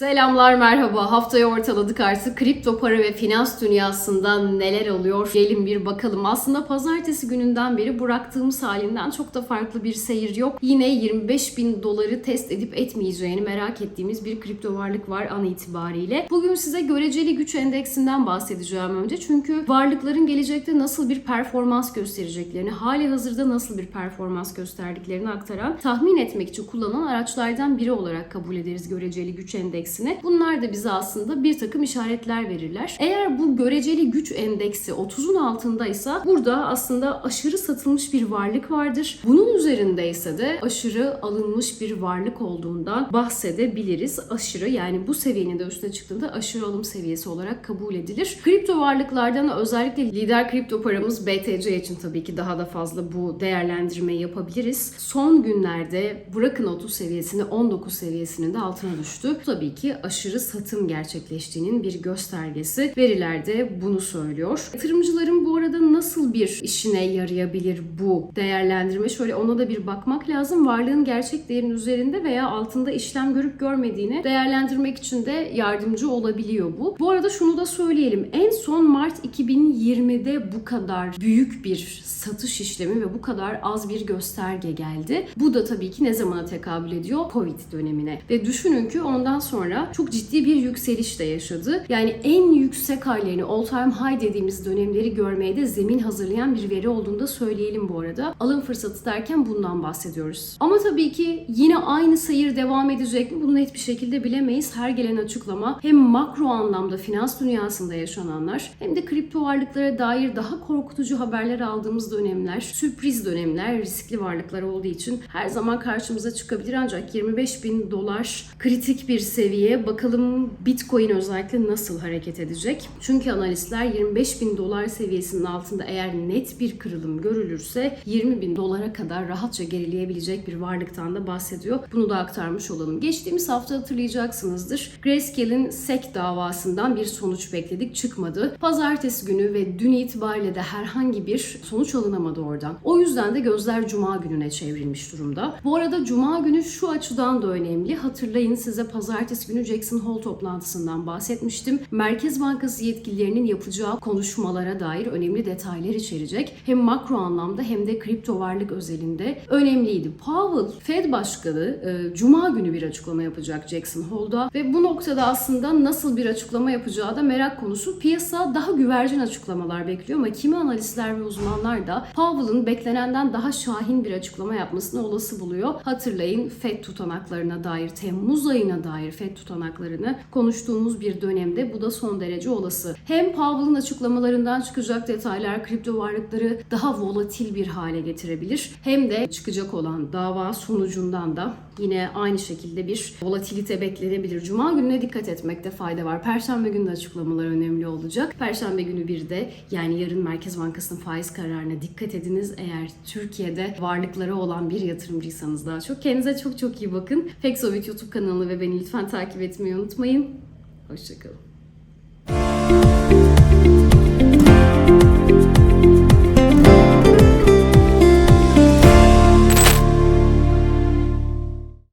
Selamlar merhaba. Haftayı ortaladık artık. Kripto para ve finans dünyasında neler oluyor? Gelin bir bakalım. Aslında pazartesi gününden beri bıraktığımız halinden çok da farklı bir seyir yok. Yine 25 bin doları test edip etmeyeceğini merak ettiğimiz bir kripto varlık var an itibariyle. Bugün size göreceli güç endeksinden bahsedeceğim önce. Çünkü varlıkların gelecekte nasıl bir performans göstereceklerini, hali hazırda nasıl bir performans gösterdiklerini aktaran, tahmin etmek için kullanılan araçlardan biri olarak kabul ederiz göreceli güç endeksini. Bunlar da bize aslında bir takım işaretler verirler. Eğer bu göreceli güç endeksi 30'un altındaysa burada aslında aşırı satılmış bir varlık vardır. Bunun üzerindeyse de aşırı alınmış bir varlık olduğundan bahsedebiliriz. Aşırı yani bu seviyenin de üstüne çıktığında aşırı alım seviyesi olarak kabul edilir. Kripto varlıklardan özellikle lider kripto paramız BTC için tabii ki daha da fazla bu değerlendirmeyi yapabiliriz. Son günlerde bırakın 30 seviyesini 19 seviyesinin de altına düştü. Bu tabii ki aşırı satım gerçekleştiğinin bir göstergesi. Veriler de bunu söylüyor. Yatırımcıların bu arada nasıl bir işine yarayabilir bu değerlendirme? Şöyle ona da bir bakmak lazım. Varlığın gerçek değerinin üzerinde veya altında işlem görüp görmediğini değerlendirmek için de yardımcı olabiliyor bu. Bu arada şunu da söyleyelim. En son Mart 2020'de bu kadar büyük bir satış işlemi ve bu kadar az bir gösterge geldi. Bu da tabii ki ne zamana tekabül ediyor? Covid dönemine. Ve düşünün ki ondan sonra çok ciddi bir yükseliş de yaşadı. Yani en yüksek hallerini, all time high dediğimiz dönemleri görmeye de zemin hazırlayan bir veri olduğunu da söyleyelim bu arada. Alım fırsatı derken bundan bahsediyoruz. Ama tabii ki yine aynı sayır devam edecek mi? Bunu net bir şekilde bilemeyiz. Her gelen açıklama hem makro anlamda finans dünyasında yaşananlar hem de kripto varlıklara dair daha korkutucu haberler aldığımız dönemler, sürpriz dönemler, riskli varlıklar olduğu için her zaman karşımıza çıkabilir. Ancak 25 bin dolar kritik bir seviye. Bakalım Bitcoin özellikle nasıl hareket edecek? Çünkü analistler 25 bin dolar seviyesinin altında eğer net bir kırılım görülürse 20 bin dolara kadar rahatça gerileyebilecek bir varlıktan da bahsediyor. Bunu da aktarmış olalım. Geçtiğimiz hafta hatırlayacaksınızdır. Grayscale'in SEC davasından bir sonuç bekledik. Çıkmadı. Pazartesi günü ve dün itibariyle de herhangi bir sonuç alınamadı oradan. O yüzden de gözler Cuma gününe çevrilmiş durumda. Bu arada Cuma günü şu açıdan da önemli. Hatırlayın size pazartesi günü Jackson Hole toplantısından bahsetmiştim. Merkez Bankası yetkililerinin yapacağı konuşmalara dair önemli detaylar içerecek. Hem makro anlamda hem de kripto varlık özelinde önemliydi. Powell, Fed Başkanı e, Cuma günü bir açıklama yapacak Jackson Hole'da ve bu noktada aslında nasıl bir açıklama yapacağı da merak konusu. Piyasa daha güvercin açıklamalar bekliyor ama kimi analistler ve uzmanlar da Powell'ın beklenenden daha şahin bir açıklama yapmasını olası buluyor. Hatırlayın Fed tutanaklarına dair, Temmuz ayına dair Fed tutanaklarını konuştuğumuz bir dönemde bu da son derece olası. Hem Powell'ın açıklamalarından çıkacak detaylar kripto varlıkları daha volatil bir hale getirebilir. Hem de çıkacak olan dava sonucundan da yine aynı şekilde bir volatilite beklenebilir. Cuma gününe dikkat etmekte fayda var. Perşembe günü de açıklamalar önemli olacak. Perşembe günü bir de yani yarın Merkez Bankası'nın faiz kararına dikkat ediniz. Eğer Türkiye'de varlıkları olan bir yatırımcıysanız daha çok. Kendinize çok çok iyi bakın. Pexovit YouTube kanalı ve beni lütfen takip etmeyi unutmayın. Hoşçakalın.